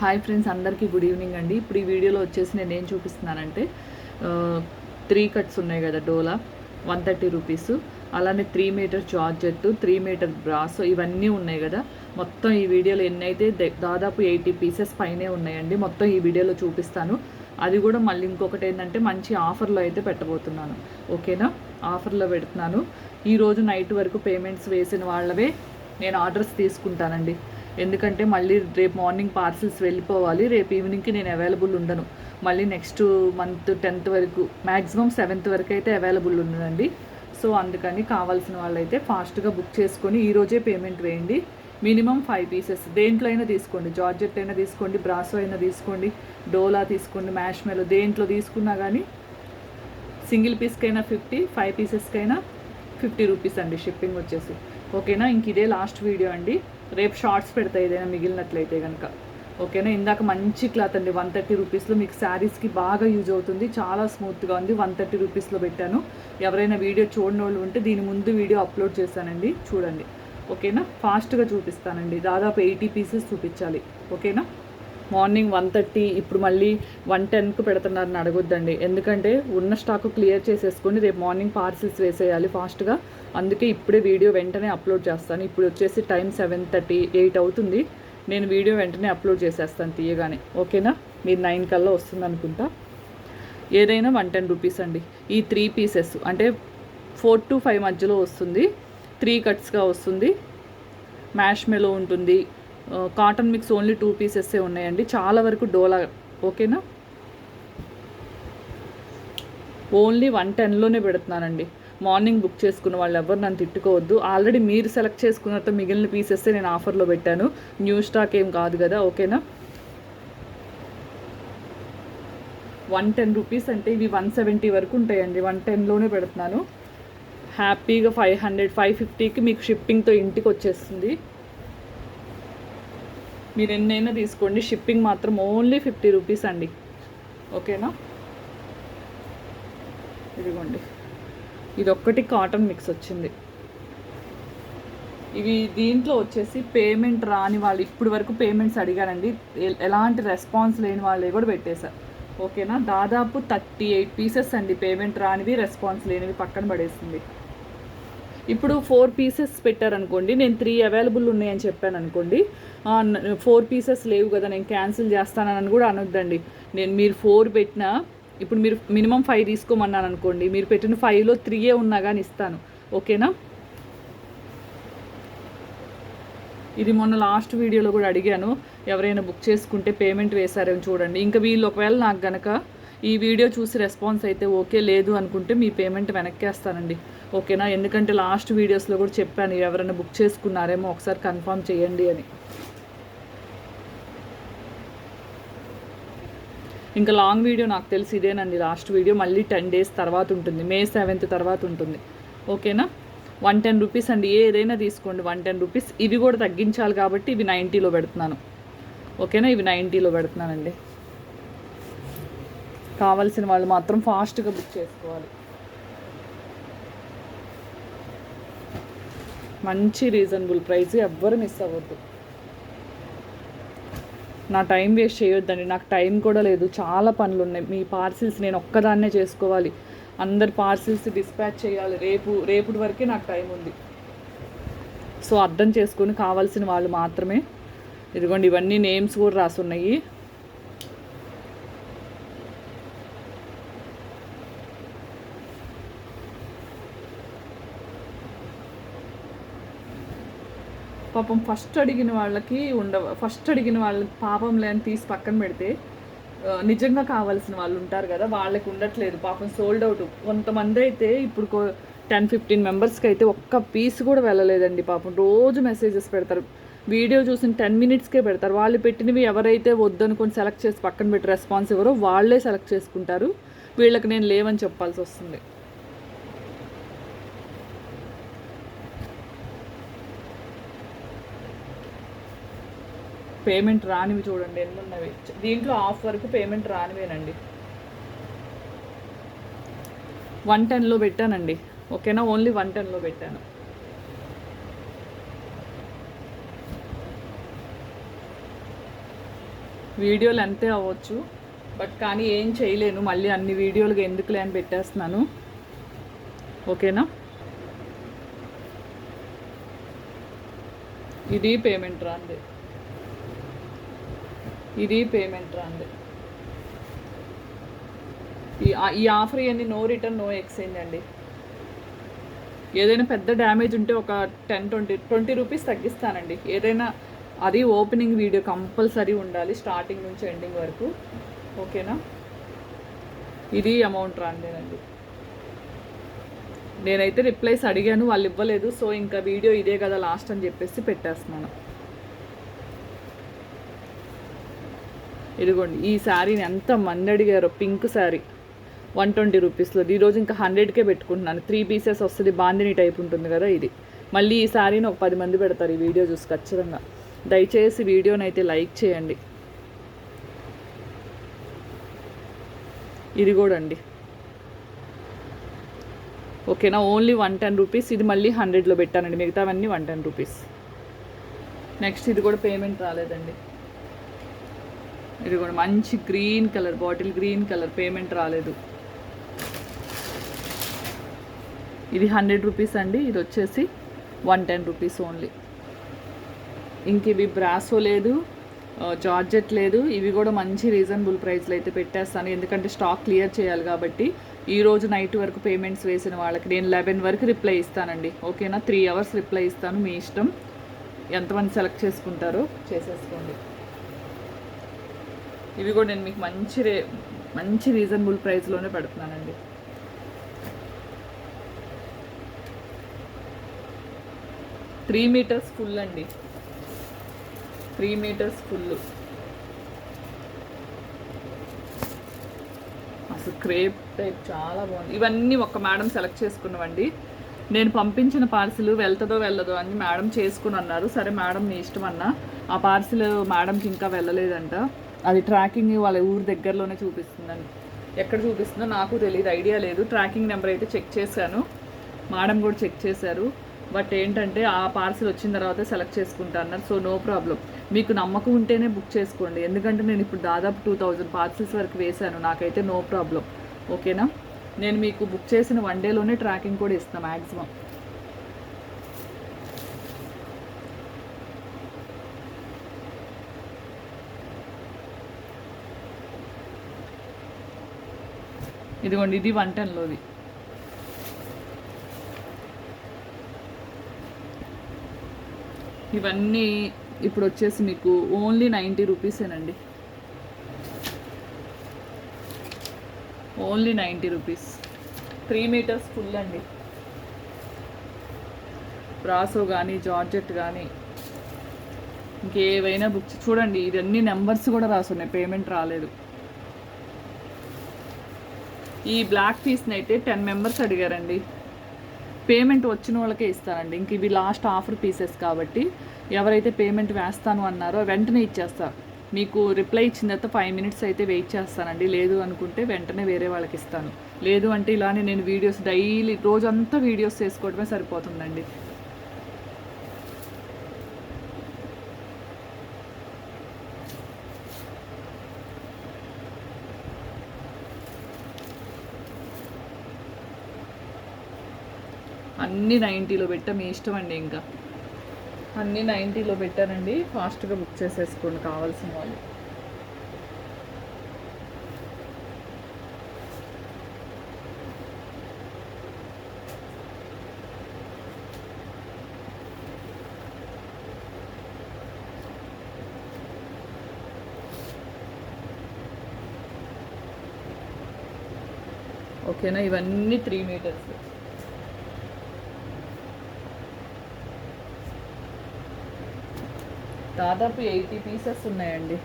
Hi friends అందరికీ good evening అండి. ఇప్పుడు ఈ వీడియోలో వచ్చేసి నేను ఏం చూపిస్తున్నానంటే త్రీ కట్స్ ఉన్నాయి కదా డోలా వన్ థర్టీ రూపీస్ అలానే three meter georgette three meter brass ఇవన్నీ ఉన్నాయి కదా. మొత్తం ఈ వీడియోలో ఎన్ని అయితే దాదాపు ఎయిటీ పీసెస్ పైనే ఉన్నాయండి. మొత్తం ఈ వీడియోలో చూపిస్తాను. అది కూడా మళ్ళీ ఇంకొకటి ఏంటంటే మంచి ఆఫర్లో అయితే పెట్టబోతున్నాను. ఓకేనా ఆఫర్లో పెడుతున్నాను. ఈరోజు నైట్ వరకు పేమెంట్స్ వేసిన వాళ్ళవే నేను ఆర్డర్స్ తీసుకుంటానండి. ఎందుకంటే మళ్ళీ రేపు మార్నింగ్ పార్సిల్స్ వెళ్ళిపోవాలి. రేపు ఈవినింగ్కి నేను అవైలబుల్ ఉండను. మళ్ళీ నెక్స్ట్ మంత్ టెన్త్ వరకు మ్యాక్సిమం సెవెంత్ వరకు అయితే అవైలబుల్ ఉండనండి. సో అందుకని కావాల్సిన వాళ్ళైతే ఫాస్ట్గా బుక్ చేసుకొని ఈరోజే పేమెంట్ వేయండి. Minimum five pieces. దేంట్లో అయినా తీసుకోండి. జార్జెట్ అయినా తీసుకోండి బ్రాసో అయినా తీసుకోండి డోలా తీసుకోండి మ్యాష్ మెలో దేంట్లో తీసుకున్నా కానీ సింగిల్ పీస్కైనా ఫిఫ్టీ ఫైవ్ పీసెస్కైనా ఫిఫ్టీ రూపీస్ అండి షిప్పింగ్ వచ్చేసి. ఓకేనా? ఇంక ఇదే లాస్ట్ వీడియో అండి. రేపు షార్ట్స్ పెడతాయి ఏదైనా మిగిలినట్లయితే కనుక ఓకేనా? ఇందాక మంచి క్లాత్ అండి. వన్ థర్టీ రూపీస్లో మీకు శారీస్కి బాగా యూజ్ అవుతుంది. చాలా స్మూత్గా ఉంది. వన్ థర్టీ రూపీస్లో పెట్టాను. ఎవరైనా వీడియో చూడని వాళ్ళు ఉంటే దీని ముందు వీడియో అప్లోడ్ చేశానండి. చూడండి. ఓకేనా? ఫాస్ట్గా చూపిస్తానండి. దాదాపు ఎయిటీ పీసెస్ చూపించాలి. ఓకేనా? మార్నింగ్ వన్ థర్టీ ఇప్పుడు మళ్ళీ వన్ టెన్కు పెడుతున్నారని అడగొద్దండి. ఎందుకంటే ఉన్న స్టాక్ క్లియర్ చేసేసుకొని రేపు మార్నింగ్ పార్సిల్స్ వేసేయాలి ఫాస్ట్గా. అందుకే ఇప్పుడే వీడియో వెంటనే అప్లోడ్ చేస్తాను. ఇప్పుడు వచ్చేసి టైం సెవెన్ థర్టీ ఎయిట్ అవుతుంది. నేను వీడియో వెంటనే అప్లోడ్ చేసేస్తాను తీయగానే. ఓకేనా? మీరు నైన్ కల్లా వస్తుంది అనుకుంటా. ఏదైనా వన్ టెన్ రూపీస్ అండి. ఈ త్రీ పీసెస్ అంటే ఫోర్ టు ఫైవ్ మధ్యలో వస్తుంది. త్రీ కట్స్గా వస్తుంది. మ్యాష్ మెలో ఉంటుంది. కాటన్ మిక్స్ ఓన్లీ టూ పీసెస్సే ఉన్నాయండి. చాలా వరకు డోలా ఓకేనా? ఓన్లీ వన్ టెన్లోనే పెడుతున్నానండి. మార్నింగ్ బుక్ చేసుకున్న వాళ్ళు ఎవరు నన్ను తిట్టుకోవద్దు. ఆల్రెడీ మీరు సెలెక్ట్ చేసుకున్నట్టు మిగిలిన పీసెస్ నేను ఆఫర్లో పెట్టాను. న్యూ స్టాక్ ఏం కాదు కదా ఓకేనా? వన్ టెన్ రూపీస్ అంటే ఇవి వన్ సెవెంటీ వరకు ఉంటాయండి. వన్ టెన్లోనే పెడుతున్నాను. హ్యాపీగా ఫైవ్ హండ్రెడ్ ఫైవ్ ఫిఫ్టీకి మీకు షిప్పింగ్తో ఇంటికి వచ్చేస్తుంది. మీరు ఎన్నైనా తీసుకోండి. షిప్పింగ్ మాత్రం ఓన్లీ ఫిఫ్టీ రూపీస్ అండి. ఓకేనా? ఇదిగోండి. ఇది ఒక్కటి కాటన్ మిక్స్ వచ్చింది. ఇవి దీంట్లో వచ్చేసి పేమెంట్ రాని వాళ్ళు ఇప్పుడు వరకు పేమెంట్స్ అడిగారండి. ఎలాంటి రెస్పాన్స్ లేని వాళ్ళే కూడా పెట్టేశారు. ఓకేనా? దాదాపు థర్టీ ఎయిట్ పీసెస్ అండి. పేమెంట్ రానివి రెస్పాన్స్ లేనివి పక్కన పడేసింది. ఇప్పుడు ఫోర్ పీసెస్ పెట్టారనుకోండి నేను త్రీ అవైలబుల్ ఉన్నాయని చెప్పాను అనుకోండి ఫోర్ పీసెస్ లేవు కదా నేను క్యాన్సిల్ చేస్తానని కూడా అనొద్దండి. నేను మీరు ఫోర్ పెట్టినా ఇప్పుడు మీరు మినిమం ఫైవ్ తీసుకోమన్నాను అనుకోండి మీరు పెట్టిన ఫైవ్లో త్రీయే ఉన్నా కానీ ఇస్తాను. ఓకేనా? ఇది మొన్న లాస్ట్ వీడియోలో కూడా అడిగాను ఎవరైనా బుక్ చేసుకుంటే పేమెంట్ వేశారేమో చూడండి. ఇంకా వీళ్ళు ఒకవేళ నాకు గనక ఈ వీడియో చూసి రెస్పాన్స్ అయితే ఓకే లేదు అనుకుంటే మీ పేమెంట్ వెనక్కేస్తానండి. ఓకేనా? ఎందుకంటే లాస్ట్ వీడియోస్లో కూడా చెప్పాను ఎవరైనా బుక్ చేసుకున్నారేమో ఒకసారి కన్ఫర్మ్ చేయండి అని. ఇంకా లాంగ్ వీడియో నాకు తెలిసి ఇదేనండి లాస్ట్ వీడియో. మళ్ళీ టెన్ డేస్ తర్వాత ఉంటుంది. మే సెవెంత్ తర్వాత ఉంటుంది. ఓకేనా? వన్ టెన్ రూపీస్ అండి. ఏదైనా తీసుకోండి. One ten rupees. ఇవి కూడా తగ్గించాలి కాబట్టి ఇవి నైంటీలో పెడుతున్నాను. ఓకేనా? ఇవి నైంటీలో పెడుతున్నానండి. కావాల్సిన వాళ్ళు మాత్రం ఫాస్ట్గా బుక్ చేసుకోవాలి. మంచి రీజనబుల్ ప్రైస్ ఎవ్వరు మిస్ అవ్వద్దు. నా టైం వేస్ట్ చేయొద్దండి. నాకు టైం కూడా లేదు. చాలా పనులు ఉన్నాయి. మీ పార్సిల్స్ నేను ఒక్కదాన్నే చేసుకోవాలి. అందరు పార్సిల్స్ డిస్పాచ్ చేయాలి. రేపు రేపటి వరకే నాకు టైం ఉంది. సో అర్థం చేసుకొని కావాల్సిన వాళ్ళు మాత్రమే. ఇదిగోండి ఇవన్నీ నేమ్స్ కూడా రాసున్నాయి. పాపం ఫస్ట్ అడిగిన వాళ్ళకి ఉండవ ఫస్ట్ అడిగిన వాళ్ళకి పాపం లేని తీసి పక్కన పెడితే నిజంగా కావాల్సిన వాళ్ళు ఉంటారు కదా వాళ్ళకి ఉండట్లేదు. పాపం సోల్డ్ అవుట్ కొంతమంది అయితే ఇప్పుడు టెన్ ఫిఫ్టీన్ మెంబర్స్కి అయితే ఒక్క పీస్ కూడా వెళ్ళలేదండి పాపం. రోజు మెసేజెస్ పెడతారు. వీడియో చూసిన టెన్ మినిట్స్కే పెడతారు. వాళ్ళు పెట్టినవి ఎవరైతే వద్దనుకొని సెలెక్ట్ చేసి పక్కన పెట్టి రెస్పాన్స్ ఎవరో వాళ్ళే సెలెక్ట్ చేసుకుంటారు. వీళ్ళకి నేను లేవని చెప్పాల్సి వస్తుంది. పేమెంట్ రానివి చూడండి ఎన్ని ఉన్నవి దీంట్లో ఆఫ్ వరకు పేమెంట్ రానివేనండి. వన్ టెన్లో పెట్టానండి. ఓకేనా? ఓన్లీ వన్ టెన్లో పెట్టాను. వీడియోలు అంతే అవ్వచ్చు బట్ కానీ ఏం చేయలేను. మళ్ళీ అన్ని వీడియోలుగా ఎందుకులే అని పెట్టేస్తున్నాను. ఓకేనా? ఇది పేమెంట్ రాంది ఇది పేమెంట్ రాంది ఈ ఈ ఆఫర్ ఇవన్నీ నో రిటర్న్ నో ఎక్స్చేంజ్ అండి. ఏదైనా పెద్ద డ్యామేజ్ ఉంటే ఒక టెన్ ట్వంటీ ట్వంటీ రూపీస్ తగ్గిస్తానండి. ఏదైనా అది ఓపెనింగ్ వీడియో కంపల్సరీ ఉండాలి స్టార్టింగ్ నుంచి ఎండింగ్ వరకు. ఓకేనా ఇది అమౌంట్ రాందేనండి నేనైతే రిప్లైస్ అడిగాను వాళ్ళు ఇవ్వలేదు. సో ఇంకా వీడియో ఇదే కదా లాస్ట్ అని చెప్పేసి పెట్టేస్తున్నాను. ఇదిగోండి ఈ శారీని ఎంత మంది అడిగారో పింక్ శారీ. వన్ ట్వంటీ రూపీస్లో. ఈరోజు ఇంకా హండ్రెడ్కే పెట్టుకుంటున్నాను. త్రీ పీసెస్ వస్తుంది బాందిని టైప్ ఉంటుంది కదా ఇది. మళ్ళీ ఈ శారీని ఒక పది మంది పెడతారు ఈ వీడియో చూసి ఖచ్చితంగా. దయచేసి వీడియోని అయితే లైక్ చేయండి. ఇది కూడా అండి. ఓకేనా? Only one ten rupees. ఇది మళ్ళీ హండ్రెడ్లో పెట్టానండి. మిగతావన్నీ వన్ టెన్ రూపీస్. నెక్స్ట్ ఇది కూడా పేమెంట్ రాలేదండి. ఇది కూడా మంచి green colour bottle green colour payment రాలేదు. ఇది హండ్రెడ్ రూపీస్ అండి ఇది వచ్చేసి వన్ టెన్ రూపీస్ ఓన్లీ. ఇంక ఇవి బ్రాసో లేదు జార్జెట్ లేదు ఇవి కూడా మంచి రీజనబుల్ ప్రైస్లో అయితే పెట్టేస్తాను. ఎందుకంటే స్టాక్ క్లియర్ చేయాలి కాబట్టి ఈ రోజు నైట్ వరకు పేమెంట్స్ వేసిన వాళ్ళకి నేను లెవెన్ వరకు రిప్లై ఇస్తానండి. ఓకేనా? త్రీ అవర్స్ రిప్లై ఇస్తాను మీ ఇష్టం. ఎంతమంది సెలెక్ట్ చేసుకుంటారో చేసేసుకోండి. ఇవి కూడా నేను మీకు మంచి రే మంచి రీజనబుల్ ప్రైస్లోనే పెడుతున్నానండి. త్రీ మీటర్స్ ఫుల్ అండి. త్రీ మీటర్స్ ఫుల్ అసలు క్రేప్ టైప్ చాలా బాగుంది. ఇవన్నీ ఒక మేడం సెలెక్ట్ చేసుకున్నామండి నేను పంపించిన పార్సిల్ వెళ్తుందో వెళ్ళదో అని మేడం చేసుకుని అన్నారు. సరే మేడం మీ ఇష్టం అన్న. ఆ పార్సిల్ మేడంకి ఇంకా వెళ్ళలేదంట. అది ట్రాకింగ్ వాళ్ళ ఊరి దగ్గరలోనే చూపిస్తుందని. ఎక్కడ చూపిస్తుందో నాకు తెలియదు ఐడియా లేదు. ట్రాకింగ్ నెంబర్ అయితే చెక్ చేశాను. మేడం కూడా చెక్ చేశారు. బట్ ఏంటంటే ఆ పార్సిల్ వచ్చిన తర్వాత సెలెక్ట్ చేసుకుంటా అన్నారు సో నో ప్రాబ్లం మీకు నమ్మకం ఉంటేనే బుక్ చేసుకోండి. ఎందుకంటే నేను ఇప్పుడు దాదాపు టూ థౌజండ్ పార్సిల్స్ వరకు వేశాను. నాకైతే నో ప్రాబ్లం ఓకేనా నేను మీకు బుక్ చేసిన వన్ డేలోనే ట్రాకింగ్ కూడా ఇస్తాను మ్యాక్సిమం ఇదిగోండి ఇది వన్ టెన్లోది ఇవన్నీ ఇప్పుడు వచ్చేసి మీకు only ninety రూపీసేనండి. Only ninety rupees. Three meters full అండి బ్రాసో కానీ జార్జెట్ కానీ ఇంకేవైనా బుక్స్. చూడండి ఇవన్నీ నెంబర్స్ కూడా రాసున్నాయి. పేమెంట్ రాలేదు. ఈ బ్లాక్ పీస్ని అయితే టెన్ మెంబర్స్ అడిగారండి. పేమెంట్ వచ్చిన వాళ్ళకే ఇస్తానండి ఇంక ఇవి లాస్ట్ ఆఫర్ పీసెస్ కాబట్టి ఎవరైతే పేమెంట్ వేస్తాను అన్నారో వెంటనే ఇచ్చేస్తారు. మీకు రిప్లై ఇచ్చిన తర్వాత ఫైవ్ మినిట్స్ అయితే వెయిట్ చేస్తానండి. లేదు అనుకుంటే వెంటనే వేరే వాళ్ళకి ఇస్తాను. లేదు అంటే ఇలానే నేను వీడియోస్ డైలీ రోజంతా వీడియోస్ చేసుకోవడమే సరిపోతుందండి. అన్నీ నైంటీలో పెట్టా మీ ఇష్టం అండి ఇంకా. అన్నీ నైంటీలో పెట్టానండి. ఫాస్ట్గా బుక్ చేసేసుకోండి కావాల్సిన వాళ్ళు. ఓకేనా? ఇవన్నీ త్రీ మీటర్స్. దాదాపు ఎయిటీ పీసెస్ ఉన్నాయండి.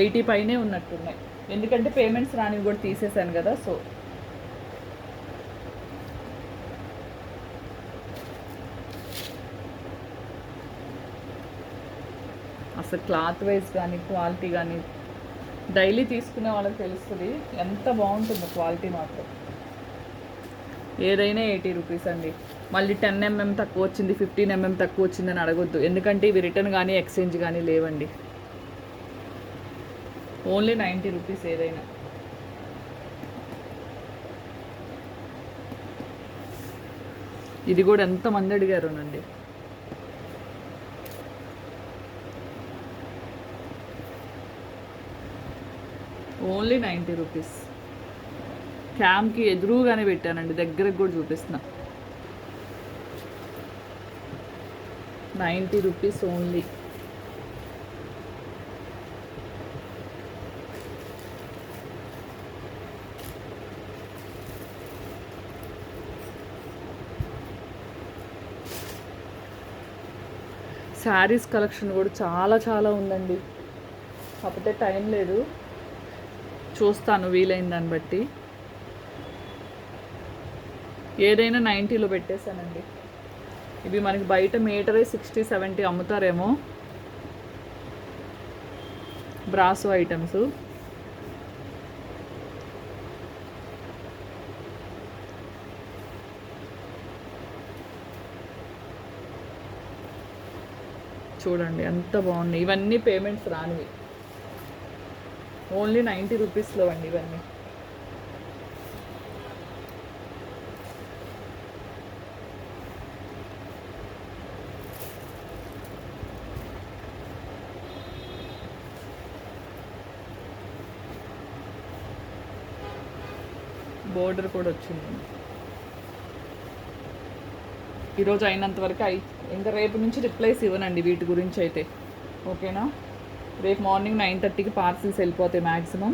ఎయిటీ పైనే ఉన్నట్టున్నాయి. ఎందుకంటే పేమెంట్స్ రానివి కూడా తీసేశాను కదా సో. అసలు క్లాత్ వైజ్ కానీ క్వాలిటీ కానీ డైలీ తీసుకునే వాళ్ళకి తెలుస్తుంది ఎంత బాగుంటుందో క్వాలిటీ మాత్రం. ఏదైనా ఎయిటీ రూపీస్ అండి. మళ్ళీ టెన్ ఎంఎం తక్కువ వచ్చింది ఫిఫ్టీన్ ఎంఎం తక్కువ వచ్చిందని అడగొద్దు. ఎందుకంటే ఇవి రిటర్న్ కానీ ఎక్స్చేంజ్ కానీ లేవండి. ఓన్లీ నైంటీ రూపీస్ ఏదైనా. ఇది కూడా ఎంతమంది అడిగారునండి? Only ninety rupees. క్యామ్కి ఎదురుగానే పెట్టానండి. దగ్గరకు కూడా చూపిస్తున్నా. Ninety rupees only. Saris collection కూడా చాలా చాలా ఉందండి. కాకపోతే టైం లేదు. చూస్తాను వీలైన దాన్ని బట్టి. ఏదైనా నైంటీలో పెట్టేశానండి. ఇవి మనకి బయట మీటరే సిక్స్టీ సెవెంటీ అమ్ముతారేమో. Brasso items. చూడండి ఎంత బాగున్నాయి. ఇవన్నీ పేమెంట్స్ రానివి. ఓన్లీ నైంటీ రూపీస్లో అండి ఇవన్నీ. బోర్డర్ కూడా వచ్చింది. ఈరోజు అయినంత వరకు అయి ఇంకా రేపు నుంచి రిప్లైస్ ఇవ్వనండి వీటి గురించి అయితే. ఓకేనా? రేపు మార్నింగ్ నైన్ థర్టీకి పార్సిల్స్ వెళ్ళిపోతాయి మ్యాక్సిమం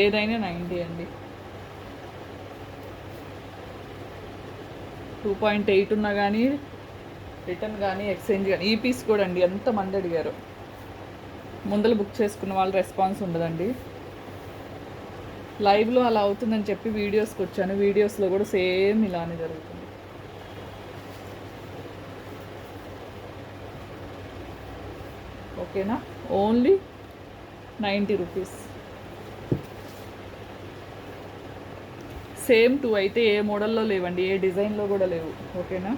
ఏదైనా నైంటీ అండి. టూ పాయింట్ ఎయిట్ ఉన్నా కానీ రిటర్న్ కానీ ఎక్స్చేంజ్ కానీ ఈ పీస్ కూడా అండి. ఎంతమంది అడిగారు? ముందర బుక్ చేసుకున్న వాళ్ళ రెస్పాన్స్ ఉండదండి. లైవ్లో అలా అవుతుందని చెప్పి వీడియోస్కి వచ్చాను. వీడియోస్లో కూడా సేమ్ ఇలానే జరుగుతుంది. ఓకేనా only ninety rupees same two అయితే ఏ మోడల్లో లేవండి ఏ డిజైన్లో కూడా లేవు. ఓకేనా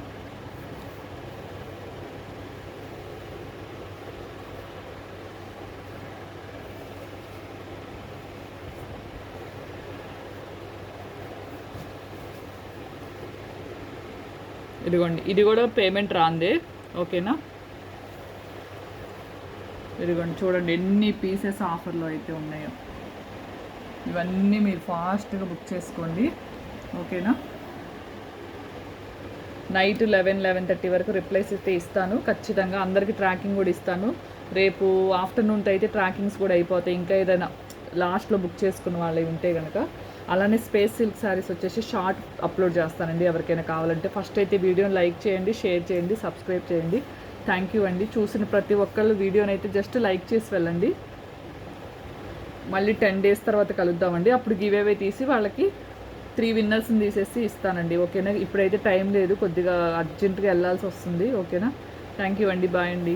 ఇదిగోండి ఇది కూడా పేమెంట్ రాందే ఓకేనా? ఇదిగోండి చూడండి ఎన్ని పీసెస్ ఆఫర్లో అయితే ఉన్నాయో. ఇవన్నీ మీరు ఫాస్ట్గా బుక్ చేసుకోండి ఓకేనా? నైట్ లెవెన్ లెవెన్ థర్టీ వరకు రిప్లైస్ అయితే ఇస్తాను ఖచ్చితంగా అందరికీ ట్రాకింగ్ కూడా ఇస్తాను. రేపు ఆఫ్టర్నూన్ అయితే ట్రాకింగ్స్ కూడా అయిపోతాయి ఇంకా ఏదైనా. లాస్ట్లో బుక్ చేసుకున్న వాళ్ళు ఉంటే కనుక అలానే స్పేస్ సిల్క్ శారీస్ వచ్చేసి షార్ట్ అప్లోడ్ చేస్తానండి ఎవరికైనా కావాలంటే. ఫస్ట్ అయితే వీడియోని లైక్ చేయండి షేర్ చేయండి సబ్స్క్రైబ్ చేయండి. థ్యాంక్ యూ అండి. చూసిన ప్రతి ఒక్కళ్ళు వీడియోని అయితే జస్ట్ లైక్ చేసి వెళ్ళండి. మళ్ళీ టెన్ డేస్ తర్వాత కలుద్దామండి. అప్పుడు గివేవే తీసి వాళ్ళకి త్రీ విన్నర్స్ని తీసేసి ఇస్తానండి. ఓకేనా? ఇప్పుడైతే టైం లేదు కొద్దిగా అర్జెంటుగా వెళ్ళాల్సి వస్తుంది. ఓకేనా? థ్యాంక్ యూ అండి. బాయ్ అండి.